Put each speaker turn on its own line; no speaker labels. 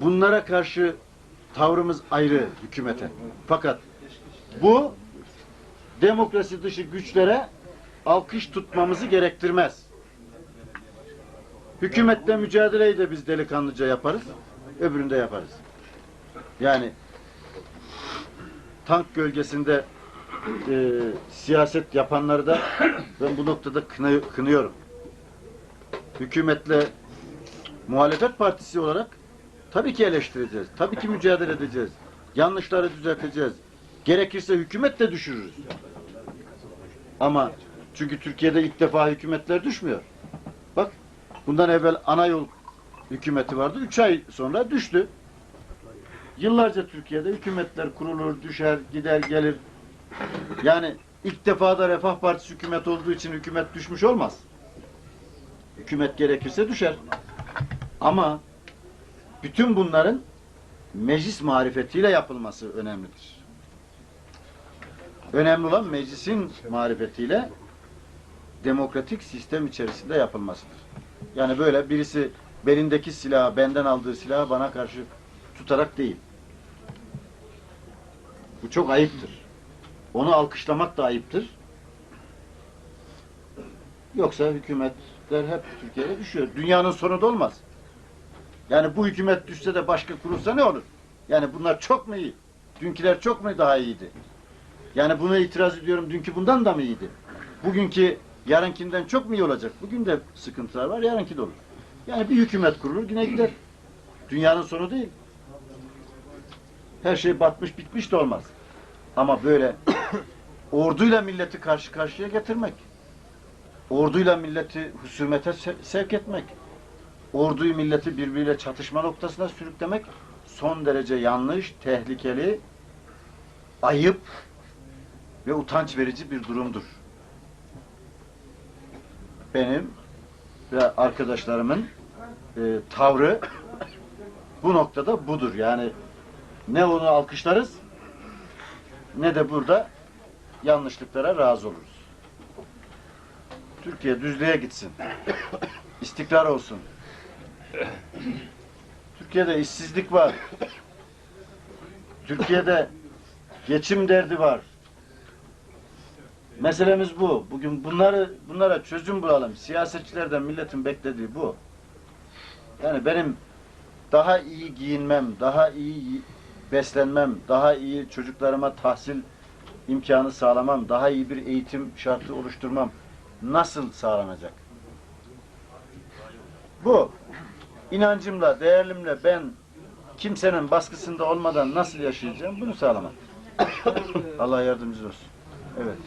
Bunlara karşı tavrımız ayrı hükümete. Fakat bu demokrasi dışı güçlere alkış tutmamızı gerektirmez. Hükümetle mücadeleyi de biz delikanlıca yaparız. Öbürünü de yaparız. Yani tank gölgesinde e, siyaset yapanları da ben bu noktada kınıyorum. Hükümetle muhalefet partisi olarak tabii ki eleştireceğiz. Tabii ki mücadele edeceğiz. Yanlışları düzelteceğiz. Gerekirse hükümet de düşürürüz. Ama çünkü Türkiye'de ilk defa hükümetler düşmüyor. Bak bundan evvel ana yol hükümeti vardı. Üç ay sonra düştü. Yıllarca Türkiye'de hükümetler kurulur, düşer, gider, gelir. Yani ilk defa da Refah Partisi hükümet olduğu için hükümet düşmüş olmaz. Hükümet gerekirse düşer. Ama bütün bunların meclis marifetiyle yapılması önemlidir. Önemli olan meclisin marifetiyle demokratik sistem içerisinde yapılmasıdır. Yani böyle birisi belindeki silahı, benden aldığı silahı bana karşı tutarak değil. Bu çok ayıptır. Onu alkışlamak da ayıptır. Yoksa hükümetler hep Türkiye'de düşüyor. Dünyanın sonu da olmaz. Yani bu hükümet düşse de başka kurulsa ne olur? Yani bunlar çok mu iyi? Dünküler çok mu daha iyiydi? Yani buna itiraz ediyorum. Dünkü bundan da mı iyiydi? Bugünkü yarınkinden çok mu iyi olacak? Bugün de sıkıntılar var, yarınki de olur. Yani bir hükümet kurulur, yine gider. Dünyanın sonu değil. Her şey batmış, bitmiş de olmaz. Ama böyle orduyla milleti karşı karşıya getirmek, orduyla milleti husumete se- sevk etmek, orduyu milleti birbiriyle çatışma noktasına sürüklemek son derece yanlış, tehlikeli, ayıp ve utanç verici bir durumdur. Benim ve arkadaşlarımın e, tavrı bu noktada budur. Yani ne onu alkışlarız ne de burada yanlışlıklara razı oluruz. Türkiye düzlüğe gitsin. İstikrar olsun. Türkiye'de işsizlik var. Türkiye'de geçim derdi var. Meselemiz bu. Bugün bunları bunlara çözüm bulalım. Siyasetçilerden milletin beklediği bu. Yani benim daha iyi giyinmem, daha iyi beslenmem, daha iyi çocuklarıma tahsil imkanı sağlamam, daha iyi bir eğitim şartı oluşturmam nasıl sağlanacak? Bu inancımla, değerlimle ben kimsenin baskısında olmadan nasıl yaşayacağım bunu sağlamak. Allah yardımcınız olsun. Evet.